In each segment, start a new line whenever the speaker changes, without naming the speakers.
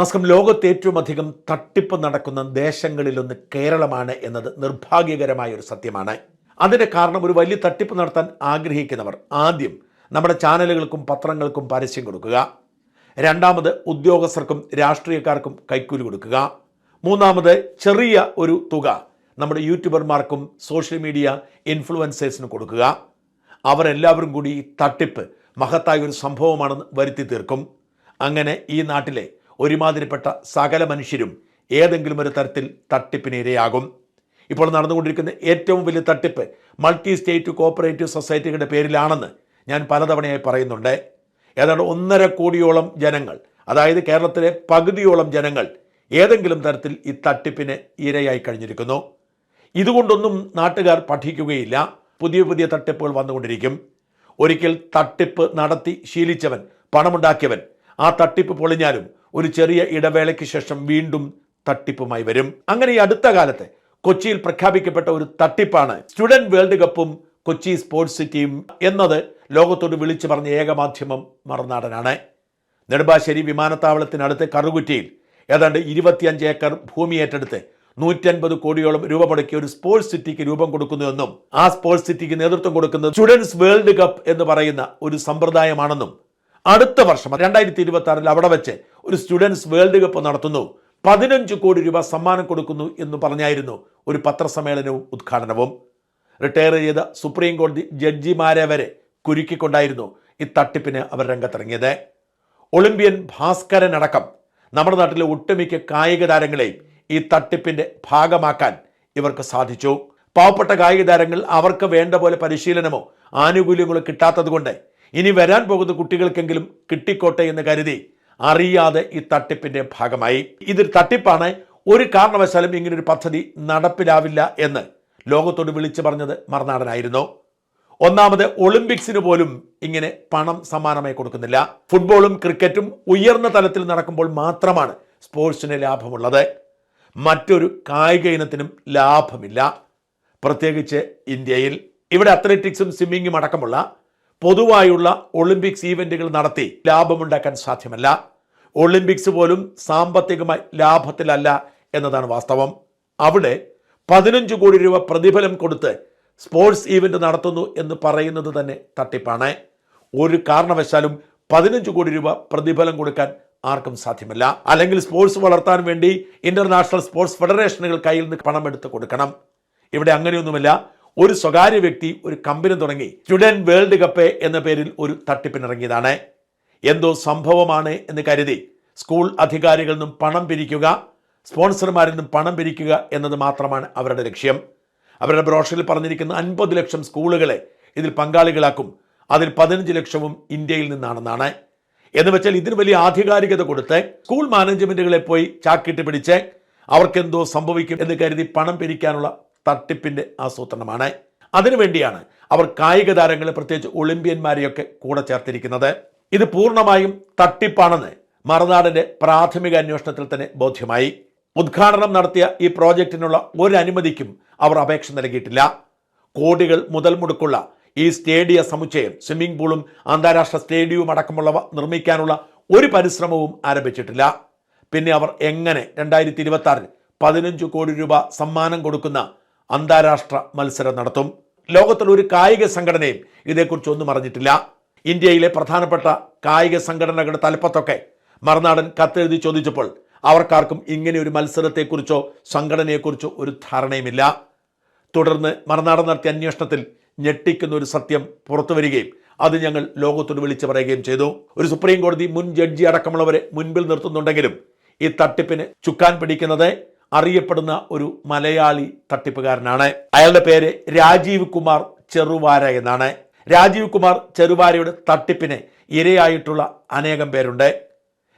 നമസ്കാരം. ലോകത്ത് ഏറ്റവും അധികം തട്ടിപ്പ് നടക്കുന്ന ദേശങ്ങളിലൊന്ന് കേരളമാണ് എന്നത് നിർഭാഗ്യകരമായ ഒരു സത്യമാണ്. അതിന് കാരണം ഒരു വലിയ തട്ടിപ്പ് നടത്താൻ ആഗ്രഹിക്കുന്നവർ ആദ്യം നമ്മുടെ ചാനലുകൾക്കും പത്രങ്ങൾക്കും പരസ്യം കൊടുക്കുക. രണ്ടാമത് ഉദ്യോഗസ്ഥർക്കും രാഷ്ട്രീയക്കാർക്കും കൈക്കൂലി കൊടുക്കുക. മൂന്നാമത് ചെറിയ ഒരു തുക നമ്മുടെ യൂട്യൂബർമാർക്കും സോഷ്യൽ മീഡിയ ഇൻഫ്ലുവൻസേഴ്സിന് കൊടുക്കുക. അവരെല്ലാവരും കൂടി ഈ തട്ടിപ്പ് മഹത്തായ ഒരു സംഭവമാണെന്ന് വരുത്തി തീർക്കും. അങ്ങനെ ഈ നാട്ടിലെ ഒരുമാതിരിപ്പെട്ട സകല മനുഷ്യരും ഏതെങ്കിലും ഒരു തരത്തിൽ തട്ടിപ്പിന് ഇരയാകും. ഇപ്പോൾ നടന്നുകൊണ്ടിരിക്കുന്ന ഏറ്റവും വലിയ തട്ടിപ്പ് മൾട്ടി സ്റ്റേറ്റ് കോപ്പറേറ്റീവ് സൊസൈറ്റികളുടെ പേരിലാണെന്ന് ഞാൻ പലതവണയായി പറയുന്നുണ്ട്. ഏതാണ്ട് ഒന്നര കോടിയോളം ജനങ്ങൾ അതായത് കേരളത്തിലെ പകുതിയോളം ജനങ്ങൾ ഏതെങ്കിലും തരത്തിൽ ഈ തട്ടിപ്പിന് ഇരയായി കഴിഞ്ഞിരിക്കുന്നു. ഇതുകൊണ്ടൊന്നും നാട്ടുകാർ പഠിക്കുകയില്ല. പുതിയ പുതിയ തട്ടിപ്പുകൾ വന്നുകൊണ്ടിരിക്കും. ഒരിക്കൽ തട്ടിപ്പ് നടത്തി ശീലിച്ചവൻ പണമുണ്ടാക്കിയവൻ ആ തട്ടിപ്പ് പൊളിഞ്ഞാലും ഒരു ചെറിയ ഇടവേളയ്ക്ക് ശേഷം വീണ്ടും തട്ടിപ്പുമായി വരും. അങ്ങനെ ഈ അടുത്ത കാലത്തെ കൊച്ചിയിൽ പ്രഖ്യാപിക്കപ്പെട്ട ഒരു തട്ടിപ്പാണ് സ്റ്റുഡന്റ് വേൾഡ് കപ്പും കൊച്ചി സ്പോർട്സ് സിറ്റിയും എന്നത് ലോകത്തോട് വിളിച്ചു പറഞ്ഞ ഏക മാധ്യമം മറുനാടനാണ്. നെടുമ്പാശ്ശേരി വിമാനത്താവളത്തിനടുത്ത് കറുകുറ്റിയിൽ ഏതാണ്ട് ഇരുപത്തിയഞ്ച് ഏക്കർ ഭൂമി ഏറ്റെടുത്ത് നൂറ്റൻപത് കോടിയോളം രൂപ മുടക്കി ഒരു സ്പോർട്സ് സിറ്റിക്ക് രൂപം കൊടുക്കുന്നുവെന്നും ആ സ്പോർട്സ് സിറ്റിക്ക് നേതൃത്വം കൊടുക്കുന്നത് സ്റ്റുഡൻസ് വേൾഡ് കപ്പ് എന്ന് പറയുന്ന ഒരു സമ്പ്രദായമാണെന്നും അടുത്ത വർഷം രണ്ടായിരത്തി ഇരുപത്തി ആറിൽ അവിടെ വെച്ച് ഒരു സ്റ്റുഡൻസ് വേൾഡ് കപ്പ് നടത്തുന്നു. പതിനഞ്ച് കോടി രൂപ സമ്മാനം കൊടുക്കുന്നു എന്ന് പറഞ്ഞായിരുന്നു ഒരു പത്രസമ്മേളനവും ഉദ്ഘാടനവും. റിട്ടയർ ചെയ്ത സുപ്രീം കോടതി ജഡ്ജിമാരെ വരെ കുരുക്കിക്കൊണ്ടായിരുന്നു ഈ തട്ടിപ്പിന് അവർ രംഗത്തിറങ്ങിയത്. ഒളിമ്പ്യൻ ഭാസ്കരൻ അടക്കം നമ്മുടെ നാട്ടിലെ ഒട്ടുമിക്ക കായിക താരങ്ങളെയും ഈ തട്ടിപ്പിന്റെ ഭാഗമാക്കാൻ ഇവർക്ക് സാധിച്ചു. പാവപ്പെട്ട കായിക താരങ്ങൾ അവർക്ക് വേണ്ട പോലെ പരിശീലനമോ ആനുകൂല്യങ്ങളോ കിട്ടാത്തതുകൊണ്ട് ഇനി വരാൻ പോകുന്ന കുട്ടികൾക്കെങ്കിലും കിട്ടിക്കോട്ടെ എന്ന് കരുതി അറിയാതെ ഈ തട്ടിപ്പിന്റെ ഭാഗമായി. ഇതൊരു തട്ടിപ്പാണ് ഒരു കാരണവശാലും ഇങ്ങനൊരു പദ്ധതി നടപ്പിലാവില്ല എന്ന് ലോകത്തോട് വിളിച്ചു പറഞ്ഞത് മറുനാടനായിരുന്നു. ഒന്നാമത് ഒളിമ്പിക്സിന് പോലും ഇങ്ങനെ പണം സമ്മാനമായി കൊടുക്കുന്നില്ല. ഫുട്ബോളും ക്രിക്കറ്റും ഉയർന്ന തലത്തിൽ നടക്കുമ്പോൾ മാത്രമാണ് സ്പോർട്സിന് ലാഭമുള്ളത്. മറ്റൊരു കായിക ഇനത്തിനും ലാഭമില്ല. പ്രത്യേകിച്ച് ഇന്ത്യയിൽ. ഇവിടെ അത്ലറ്റിക്സും സ്വിമ്മിങ്ങും അടക്കമുള്ള പൊതുവായുള്ള ഒളിമ്പിക്സ് ഈവന്റുകൾ നടത്തി ലാഭമുണ്ടാക്കാൻ സാധ്യമല്ല. ഒളിമ്പിക്സ് പോലും സാമ്പത്തികമായി ലാഭത്തിലല്ല എന്നതാണ് വാസ്തവം. അവിടെ പതിനഞ്ച് കോടി രൂപ പ്രതിഫലം കൊടുത്ത് സ്പോർട്സ് ഈവന്റ് നടത്തുന്നു എന്ന് പറയുന്നത് തന്നെ തട്ടിപ്പാണ്. ഒരു കാരണവശാലും പതിനഞ്ച് കോടി രൂപ പ്രതിഫലം കൊടുക്കാൻ ആർക്കും സാധ്യമല്ല. അല്ലെങ്കിൽ സ്പോർട്സ് വളർത്താൻ വേണ്ടി ഇന്റർനാഷണൽ സ്പോർട്സ് ഫെഡറേഷനുകൾ കയ്യിൽ നിന്ന് പണം എടുത്ത് കൊടുക്കണം. ഇവിടെ അങ്ങനെയൊന്നുമില്ല. ഒരു സ്വകാര്യ വ്യക്തി ഒരു കമ്പനി തുടങ്ങി സ്റ്റുഡന്റ് വേൾഡ് കപ്പ് എന്ന പേരിൽ ഒരു തട്ടിപ്പിനിറങ്ങിയതാണ്. എന്തോ സംഭവമാണ് എന്ന് കരുതി സ്കൂൾ അധികാരികളിൽ നിന്നും പണം പിരിക്കുക സ്പോൺസർമാരിൽ നിന്നും പണം പിരിക്കുക എന്നത് മാത്രമാണ് അവരുടെ ലക്ഷ്യം. അവരുടെ ബ്രോഷറിൽ പറഞ്ഞിരിക്കുന്ന അൻപത് ലക്ഷം സ്കൂളുകളെ ഇതിൽ പങ്കാളികളാക്കും. അതിൽ പതിനഞ്ച് ലക്ഷവും ഇന്ത്യയിൽ നിന്നാണെന്നാണ്. എന്ന് വെച്ചാൽ ഇതിന് വലിയ ആധികാരികത കൊടുത്ത് സ്കൂൾ മാനേജ്മെന്റുകളെ പോയി ചാക്കിട്ട് പിടിച്ച് അവർക്കെന്തോ സംഭവിക്കും എന്ന് കരുതി പണം പിരിക്കാനുള്ള തട്ടിപ്പിന്റെ ആസൂത്രണമാണ്. അതിനുവേണ്ടിയാണ് അവർ കായിക താരങ്ങളെ പ്രത്യേകിച്ച് ഒളിമ്പ്യന്മാരെയൊക്കെ കൂടെ ചേർത്തിരിക്കുന്നത്. ഇത് പൂർണമായും തട്ടിപ്പാണെന്ന് മറുനാടിന്റെ പ്രാഥമിക അന്വേഷണത്തിൽ തന്നെ ബോധ്യമായി. ഉദ്ഘാടനം നടത്തിയ ഈ പ്രോജക്റ്റിനുള്ള ഒരു അനുമതിക്കും അവർ അപേക്ഷ നൽകിയിട്ടില്ല. കോടികൾ മുതൽ മുടക്കുള്ള ഈ സ്റ്റേഡിയ സമുച്ചയം സ്വിമ്മിംഗ് പൂളും അന്താരാഷ്ട്ര സ്റ്റേഡിയവും അടക്കമുള്ളവ നിർമ്മിക്കാനുള്ള ഒരു പരിശ്രമവും ആരംഭിച്ചിട്ടില്ല. പിന്നെ അവർ എങ്ങനെ രണ്ടായിരത്തി ഇരുപത്തി ആറിൽ പതിനഞ്ച് കോടി രൂപ സമ്മാനം കൊടുക്കുന്ന അന്താരാഷ്ട്ര മത്സരം നടത്തും? ലോകത്തിലെ ഒരു കായിക സംഘടനയും ഇതേക്കുറിച്ചൊന്നും അറിഞ്ഞിട്ടില്ല. ഇന്ത്യയിലെ പ്രധാനപ്പെട്ട കായിക സംഘടനകളുടെ തലപ്പത്തൊക്കെ മറുനാടൻ കത്തെഴുതി ചോദിച്ചപ്പോൾ അവർക്കാർക്കും ഇങ്ങനെ ഒരു മത്സരത്തെക്കുറിച്ചോ സംഘടനയെക്കുറിച്ചോ ഒരു ധാരണയുമില്ല. തുടർന്ന് മറുനാടൻ നടത്തിയ അന്വേഷണത്തിൽ ഞെട്ടിക്കുന്ന ഒരു സത്യം പുറത്തു വരികയും അത് ഞങ്ങൾ ലോകത്തോട് വിളിച്ചു പറയുകയും ചെയ്തു. ഒരു സുപ്രീം കോടതി മുൻ ജഡ്ജി അടക്കമുള്ളവരെ മുൻപിൽ നിർത്തുന്നുണ്ടെങ്കിലും ഈ തട്ടിപ്പിന് ചുക്കാൻ പിടിക്കുന്നത് അറിയപ്പെടുന്ന ഒരു മലയാളി തട്ടിപ്പുകാരനാണ്. അയാളുടെ പേര് രാജീവ് കുമാർ ചെറുവാര എന്നാണ്. രാജീവ് കുമാർ ചെറുവാരയുടെ തട്ടിപ്പിന് ഇരയായിട്ടുള്ള അനേകം പേരുണ്ട്.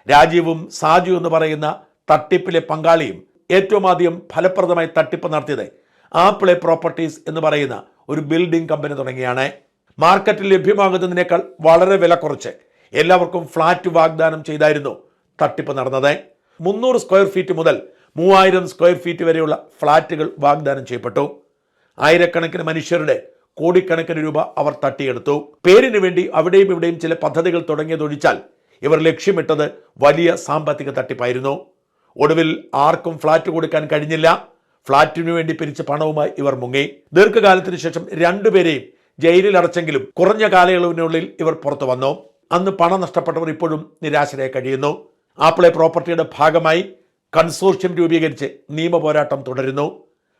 രാജീവും സാജു എന്ന് പറയുന്ന തട്ടിപ്പിലെ പങ്കാളിയും ഏറ്റവും ആദ്യം ഫലപ്രദമായി തട്ടിപ്പ് നടത്തിയത് ആപ്പിളെ പ്രോപ്പർട്ടീസ് എന്ന് പറയുന്ന ഒരു ബിൽഡിംഗ് കമ്പനി തുടങ്ങിയാണ്. മാർക്കറ്റിൽ ലഭ്യമാകുന്നതിനേക്കാൾ വളരെ വില കുറച്ച് എല്ലാവർക്കും ഫ്ലാറ്റ് വാഗ്ദാനം ചെയ്തായിരുന്നു തട്ടിപ്പ് നടന്നത്. മുന്നൂറ് സ്ക്വയർ ഫീറ്റ് മുതൽ മൂവായിരം സ്ക്വയർ ഫീറ്റ് വരെയുള്ള ഫ്ളാറ്റുകൾ വാഗ്ദാനം ചെയ്യപ്പെട്ടു. ആയിരക്കണക്കിന് മനുഷ്യരുടെ കോടിക്കണക്കിന് രൂപ അവർ തട്ടിയെടുത്തു. പേരിന് വേണ്ടി അവിടെയും ഇവിടെയും ചില പദ്ധതികൾ തുടങ്ങിയതൊഴിച്ചാൽ ഇവർ ലക്ഷ്യമിട്ടത് വലിയ സാമ്പത്തിക തട്ടിപ്പായിരുന്നു. ഒടുവിൽ ആർക്കും ഫ്ളാറ്റ് കൊടുക്കാൻ കഴിഞ്ഞില്ല. ഫ്ളാറ്റിനു വേണ്ടി പിരിച്ച പണവുമായി ഇവർ മുങ്ങി. ദീർഘകാലത്തിന് ശേഷം രണ്ടുപേരെയും ജയിലിൽ അടച്ചെങ്കിലും കുറഞ്ഞ കാലയളവിനുള്ളിൽ ഇവർ പുറത്തു വന്നു. അന്ന് പണം നഷ്ടപ്പെട്ടവർ ഇപ്പോഴും നിരാശരായി കഴിയുന്നു. ആപ്പിളെ പ്രോപ്പർട്ടിയുടെ ഭാഗമായി കൺസോർഷ്യം രൂപീകരിച്ച് നിയമ പോരാട്ടം തുടരുന്നു.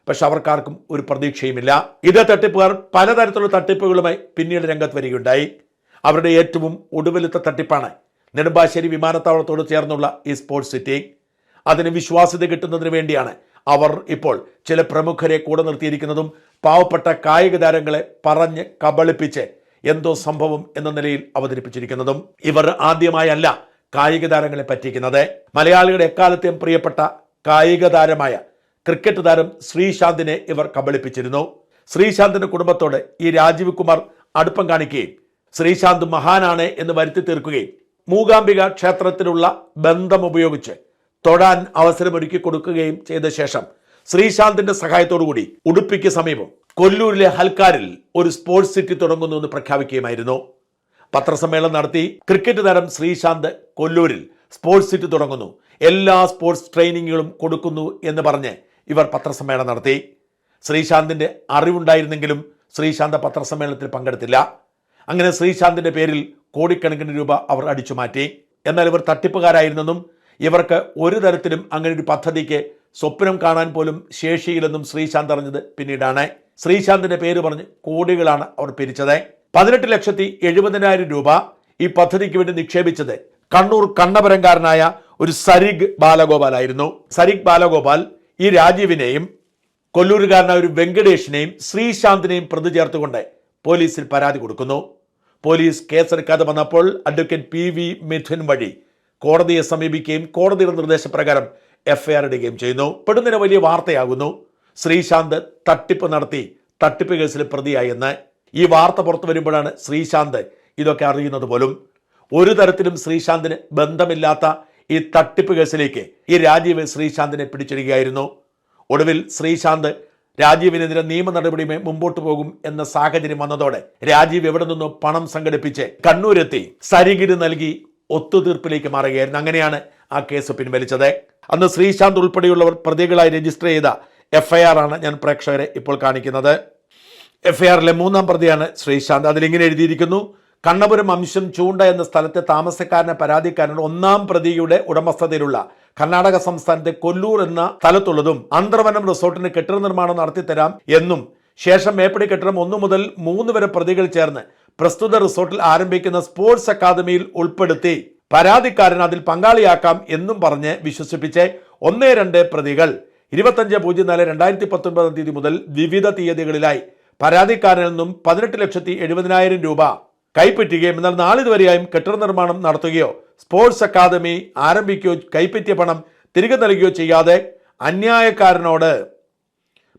പക്ഷെ അവർക്കാർക്കും ഒരു പ്രതീക്ഷയുമില്ല. ഇതേ തട്ടിപ്പുകാർ പലതരത്തിലുള്ള തട്ടിപ്പുകളുമായി പിന്നീട് രംഗത്ത് വരികയുണ്ടായി. അവരുടെ ഏറ്റവും ഒടുവിലത്തെ തട്ടിപ്പാണ് നെടുമ്പാശ്ശേരി വിമാനത്താവളത്തോട് ചേർന്നുള്ള ഈ സ്പോർട്സ് സിറ്റി. അതിന് വിശ്വാസ്യത കിട്ടുന്നതിന് വേണ്ടിയാണ് അവർ ഇപ്പോൾ ചില പ്രമുഖരെ കൂടെ നിർത്തിയിരിക്കുന്നതും പാവപ്പെട്ട കായിക താരങ്ങളെ പറഞ്ഞ് കബളിപ്പിച്ച് എന്തോ സംഭവം എന്ന നിലയിൽ അവതരിപ്പിച്ചിരിക്കുന്നതും ഇവർ ആദ്യമായല്ല കായിക താരങ്ങളെ പറ്റിക്കുന്നത്. മലയാളികളുടെ എക്കാലത്തെയും പ്രിയപ്പെട്ട കായിക താരമായ ക്രിക്കറ്റ് താരം ശ്രീശാന്തിനെ ഇവർ കബളിപ്പിച്ചിരുന്നു. ശ്രീശാന്തിന്റെ കുടുംബത്തോട് ഈ രാജീവ് കുമാർ അടുപ്പം കാണിക്കുകയും ശ്രീശാന്ത് മഹാനാണ് എന്ന് വരുത്തി തീർക്കുകയും മൂകാംബിക ക്ഷേത്രത്തിലുള്ള ബന്ധം ഉപയോഗിച്ച് തൊടാൻ അവസരമൊരുക്കി കൊടുക്കുകയും ചെയ്ത ശേഷം ശ്രീശാന്തിന്റെ സഹായത്തോടുകൂടി ഉടുപ്പിക്ക് സമീപം കൊല്ലൂരിലെ ഹൽക്കാരിൽ ഒരു സ്പോർട്സ് സിറ്റി തുടങ്ങുന്നു എന്ന് പ്രഖ്യാപിക്കുകയുമായിരുന്നു. പത്രസമ്മേളനം നടത്തി ക്രിക്കറ്റ് താരം ശ്രീശാന്ത് കൊല്ലൂരിൽ സ്പോർട്സ് സിറ്റി തുടങ്ങുന്നു. എല്ലാ സ്പോർട്സ് ട്രെയിനിങ്ങുകളും കൊടുക്കുന്നു എന്ന് പറഞ്ഞ് ഇവർ പത്രസമ്മേളനം നടത്തി. ശ്രീശാന്തിന്റെ അറിവുണ്ടായിരുന്നെങ്കിലും ശ്രീശാന്ത് പത്രസമ്മേളനത്തിൽ പങ്കെടുത്തില്ല. അങ്ങനെ ശ്രീശാന്തിന്റെ പേരിൽ കോടിക്കണക്കിന് രൂപ അവർ അടിച്ചു മാറ്റി. എന്നാൽ ഇവർ തട്ടിപ്പുകാരായിരുന്നെന്നും ഇവർക്ക് ഒരു തരത്തിലും അങ്ങനെ ഒരു പദ്ധതിക്ക് സ്വപ്നം കാണാൻ പോലും ശേഷിയില്ലെന്നും ശ്രീശാന്ത് അറിഞ്ഞത് പിന്നീടാണ്. ശ്രീശാന്തിന്റെ പേര് പറഞ്ഞ് കോടികളാണ് അവർ പിരിച്ചത്. പതിനെട്ട് ലക്ഷത്തി എഴുപതിനായിരം രൂപ ഈ പദ്ധതിക്ക് വേണ്ടി നിക്ഷേപിച്ചത് കണ്ണൂർ കണ്ണപരംകാരനായ ഒരു സരിഗ് ബാലഗോപാലായിരുന്നു. സരിഗ് ബാലഗോപാൽ ഈ രാജീവിനെയും കൊല്ലൂരുകാരനായ ഒരു വെങ്കടേഷിനെയും ശ്രീശാന്തിനെയും പ്രതി ചേർത്തുകൊണ്ട് പോലീസിൽ പരാതി കൊടുക്കുന്നു. പോലീസ് കേസെടുക്കാതെ വന്നപ്പോൾ അഡ്വക്കേറ്റ് പി വി മിഥുൻ വഴി കോടതിയെ സമീപിക്കുകയും കോടതിയുടെ നിർദ്ദേശപ്രകാരം എഫ്ഐആർ ഇടുകയും ചെയ്യുന്നു. പെടുന്നതിന് വലിയ വാർത്തയാകുന്നു. ശ്രീശാന്ത് തട്ടിപ്പ് നടത്തി തട്ടിപ്പ് കേസിൽ പ്രതിയായെന്ന് ഈ വാർത്ത പുറത്തു വരുമ്പോഴാണ് ശ്രീശാന്ത് ഇതൊക്കെ അറിയുന്നത് പോലും. ഒരു തരത്തിലും ശ്രീശാന്തിന് ബന്ധമില്ലാത്ത ഈ തട്ടിപ്പ് കേസിലേക്ക് ഈ രാജീവ് ശ്രീശാന്തിനെ പിടിച്ചിടുകയായിരുന്നു. ഒടുവിൽ ശ്രീശാന്ത് രാജീവിനെതിരെ നിയമ നടപടി മുമ്പോട്ട് പോകും എന്ന സാഹചര്യം വന്നതോടെ രാജീവ് എവിടെ നിന്നോ പണം സംഘടിപ്പിച്ച് കണ്ണൂരെത്തി സരിഗിരി നൽകി ഒത്തുതീർപ്പിലേക്ക് മാറുകയായിരുന്നു. അങ്ങനെയാണ് ആ കേസ് പിൻവലിച്ചത്. അന്ന് ശ്രീശാന്ത് ഉൾപ്പെടെയുള്ളവർ പ്രതികളായി രജിസ്റ്റർ ചെയ്ത എഫ്ഐആർ ആണ് ഞാൻ പ്രേക്ഷകരെ ഇപ്പോൾ കാണിക്കുന്നത്. എഫ്ഐആറിലെ മൂന്നാം പ്രതിയാണ് ശ്രീശാന്ത്. അതിലിങ്ങനെ എഴുതിയിരിക്കുന്നു കണ്ണപുരം അംശം ചൂണ്ട എന്ന സ്ഥലത്തെ താമസക്കാരനെ പരാതിക്കാരനോട് ഒന്നാം പ്രതിയുടെ ഉടമസ്ഥതയിലുള്ള കർണാടക സംസ്ഥാനത്തെ കൊല്ലൂർ എന്ന സ്ഥലത്തുള്ളതും അന്തർവനം റിസോർട്ടിന് കെട്ടിട നിർമ്മാണം നടത്തിത്തരാം എന്നും ശേഷം മേപ്പടി കെട്ടിടം ഒന്നു മുതൽ മൂന്ന് വരെ പ്രതികൾ ചേർന്ന് പ്രസ്തുത റിസോർട്ടിൽ ആരംഭിക്കുന്ന സ്പോർട്സ് അക്കാദമിയിൽ ഉൾപ്പെടുത്തി പരാതിക്കാരൻ അതിൽ പങ്കാളിയാക്കാം എന്നും പറഞ്ഞ് വിശ്വസിപ്പിച്ച് ഒന്നേ രണ്ട് പ്രതികൾ ഇരുപത്തഞ്ച് പൂജ്യം നാല് രണ്ടായിരത്തി പത്തൊൻപതാം തീയതി മുതൽ വിവിധ തീയതികളിലായി പരാതിക്കാരനിൽ നിന്നും പതിനെട്ട് ലക്ഷത്തി എഴുപതിനായിരം രൂപ കൈപ്പറ്റുകയും എന്നാൽ നാളിതുവരെയായും കെട്ടിട നിർമ്മാണം നടത്തുകയോ സ്പോർട്സ് അക്കാദമി ആരംഭിക്കുകയോ കൈപ്പറ്റിയ പണം തിരികെ നൽകുകയോ ചെയ്യാതെ അന്യായക്കാരനോട്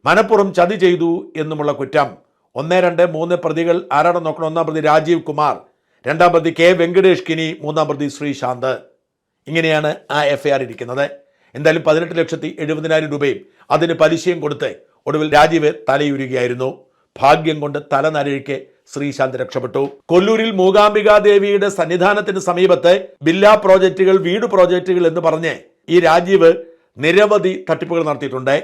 മനഃപൂർവം ചതി ചെയ്തു എന്നുമുള്ള കുറ്റം. ഒന്ന് രണ്ട് മൂന്ന് പ്രതികൾ ആരാണ് നോക്കണം. ഒന്നാം പ്രതി രാജീവ് കുമാർ രണ്ടാം പ്രതി കെ വെങ്കടേഷ് കിനി മൂന്നാം പ്രതി ശ്രീശാന്ത് ഇങ്ങനെയാണ് ആ എഫ്ഐആർ ഇരിക്കുന്നത്. എന്തായാലും പതിനെട്ട് ലക്ഷത്തി എഴുപതിനായിരം രൂപയും അതിന് പലിശയും കൊടുത്ത് ഒടുവിൽ രാജീവ് തലയുരുകയായിരുന്നു. ഭാഗ്യം കൊണ്ട് തല നരഴിക്ക് ശ്രീശാന്ത് രക്ഷപ്പെട്ടു. കൊല്ലൂരിൽ മൂകാംബികാ ദേവിയുടെ സന്നിധാനത്തിന് സമീപത്തെ ബില്ലാ പ്രോജക്റ്റുകൾ വീട് പ്രോജക്റ്റുകൾ എന്ന് പറഞ്ഞ് ഈ രാജീവ് നിരവധി തട്ടിപ്പുകൾ നടത്തിയിട്ടുണ്ട്.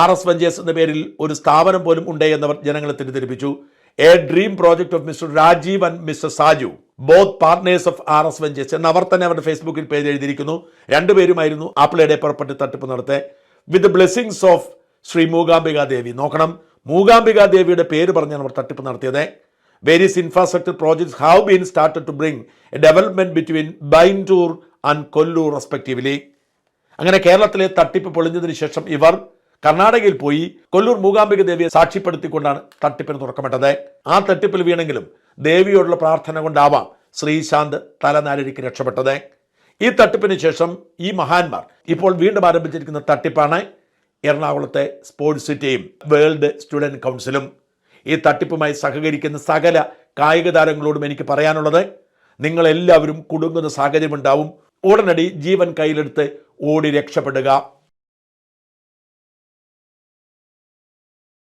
ആർ എസ് വെഞ്ചേഴ്സ് എന്ന പേരിൽ ഒരു സ്ഥാപനം പോലും ഉണ്ട് എന്നവർ ജനങ്ങളെ തെറ്റിദ്ധരിപ്പിച്ചു. A dream project of mister Rajeev and mister Saju both partners of R S ventures എന്ന് അവർ തന്നെ അവരുടെ ഫേസ്ബുക്കിൽ പേജ് എഴുതിയിരിക്കുന്നു. രണ്ടുപേരുമായിരുന്നു ആപ്പിളയുടെ പുറപ്പെട്ട് തട്ടിപ്പ് നടത്തെ with blessings of Shri Mookambika Devi. നോക്കണം മൂകാംബിക ദേവിയുടെ പേര് പറഞ്ഞാണ് അവർ തട്ടിപ്പ് നടത്തിയത്. Various infrastructure projects have been started to bring a development between Byndoor and Kollur respectively അങ്ങനെ കേരളത്തിലെ തട്ടിപ്പ് പൊളിഞ്ഞതിന് ശേഷം ഇവർ കർണാടകയിൽ പോയി കൊല്ലൂർ മൂകാംബിക ദേവിയെ സാക്ഷ്യപ്പെടുത്തിക്കൊണ്ടാണ് തട്ടിപ്പിന് തുറക്കപ്പെട്ടത് ആ തട്ടിപ്പിൽ വീണെങ്കിലും ദേവിയോടുള്ള പ്രാർത്ഥന കൊണ്ടാവാം ശ്രീശാന്ത് തലനാരിക്ക് രക്ഷപ്പെട്ടത്. ഈ തട്ടിപ്പിന് ശേഷം ഈ മഹാന്മാർ ഇപ്പോൾ വീണ്ടും ആരംഭിച്ചിരിക്കുന്ന തട്ടിപ്പാണ് എറണാകുളത്തെ സ്പോർട്സ് സിറ്റിയും വേൾഡ് സ്റ്റുഡന്റ് കൗൺസിലും. ഈ തട്ടിപ്പുമായി സഹകരിക്കുന്ന സകല കായിക താരങ്ങളോടും എനിക്ക് പറയാനുള്ളത് നിങ്ങളെല്ലാവരും കുടുങ്ങുന്ന സാഹചര്യമുണ്ടാവും ഉടനടി ജീവൻ കയ്യിലെടുത്ത് ഓടി രക്ഷപ്പെടുക.